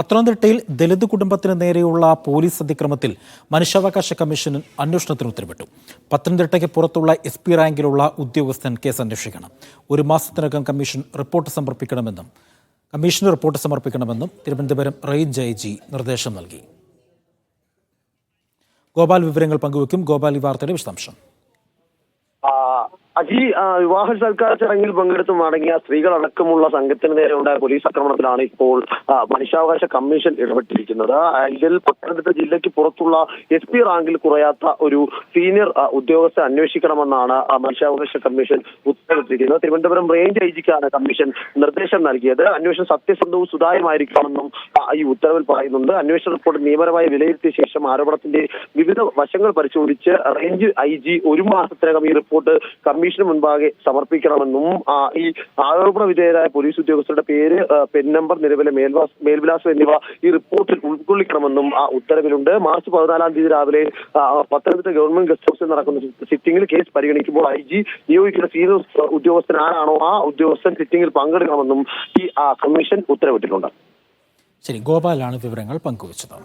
പത്തനംതിട്ടയിൽ ദലിത് കുടുംബത്തിന് നേരെയുള്ള പോലീസ് അതിക്രമത്തിൽ മനുഷ്യാവകാശ കമ്മീഷൻ അന്വേഷണത്തിന് ഉത്തരവിട്ടു. പത്തനംതിട്ടയ്ക്ക് പുറത്തുള്ള എസ് പി റാങ്കിലുള്ള ഉദ്യോഗസ്ഥൻ കേസ് അന്വേഷിക്കണം. ഒരു മാസത്തിനകം കമ്മീഷൻ റിപ്പോർട്ട് സമർപ്പിക്കണമെന്നും കമ്മീഷന് റിപ്പോർട്ട് സമർപ്പിക്കണമെന്നും തിരുവനന്തപുരം റേഞ്ച് ഐ ജി നിർദ്ദേശം നൽകി. ഗോപാൽ വിവരങ്ങൾ പങ്കുവയ്ക്കും. ഗോപാൽ ഈ വാർത്തയുടെ വിശദാംശം. അജി വിവാഹ സൽക്കാര ചടങ്ങിൽ പങ്കെടുത്ത് മടങ്ങിയ സ്ത്രീകൾ അടക്കമുള്ള സംഘത്തിന് നേരെ ഉണ്ടായ പോലീസ് ആക്രമണത്തിലാണ് ഇപ്പോൾ മനുഷ്യാവകാശ കമ്മീഷൻ ഇടപെട്ടിരിക്കുന്നത്. ഇതിൽ പത്തനംതിട്ട ജില്ലയ്ക്ക് പുറത്തുള്ള എസ് പി റാങ്കിൽ കുറയാത്ത ഒരു സീനിയർ ഉദ്യോഗസ്ഥ അന്വേഷിക്കണമെന്നാണ് മനുഷ്യാവകാശ കമ്മീഷൻ ഉത്തരവിട്ടിരിക്കുന്നത്. തിരുവനന്തപുരം റേഞ്ച് ഐ ജിക്കാണ് കമ്മീഷൻ നിർദ്ദേശം നൽകിയത്. അന്വേഷണം സത്യസന്ധവും സുതാര്യമായിരിക്കണമെന്നും ഈ ഉത്തരവിൽ പറയുന്നുണ്ട്. അന്വേഷണ റിപ്പോർട്ട് നിയമപരമായി വിലയിരുത്തിയ ശേഷം ആരോപണത്തിന്റെ വിവിധ വശങ്ങൾ പരിശോധിച്ച് റേഞ്ച് ഐ ജി ഒരു മാസത്തിനകം ഈ റിപ്പോർട്ട് കമ്മീഷന് മുൻപാകെ സമർപ്പിക്കണമെന്നും ഈ ആരോപണ വിധേയരായ പോലീസ് ഉദ്യോഗസ്ഥരുടെ പേര് പെൻ നമ്പർ നിലവിലെ മേൽവിലാസം എന്നിവ ഈ റിപ്പോർട്ടിൽ ഉൾക്കൊള്ളിക്കണമെന്നും ആ ഉത്തരവിലുണ്ട്. മാർച്ച് പതിനാലാം തീയതി രാവിലെ പത്തനംതിട്ട ഗവൺമെന്റ് ഗസ്റ്റ് ഹൗസിൽ നടക്കുന്ന സിറ്റിംഗിൽ കേസ് പരിഗണിക്കുമ്പോൾ ഐ ജി നിയോഗിക്കുന്ന സീനിയർ ഉദ്യോഗസ്ഥൻ ആരാണോ ആ ഉദ്യോഗസ്ഥൻ സിറ്റിംഗിൽ പങ്കെടുക്കണമെന്നും ഈ കമ്മീഷൻ ഉത്തരവിട്ടിട്ടുണ്ട്. ശരി ഗോപാലാണ് വിവരങ്ങൾ പങ്കുവച്ചത്.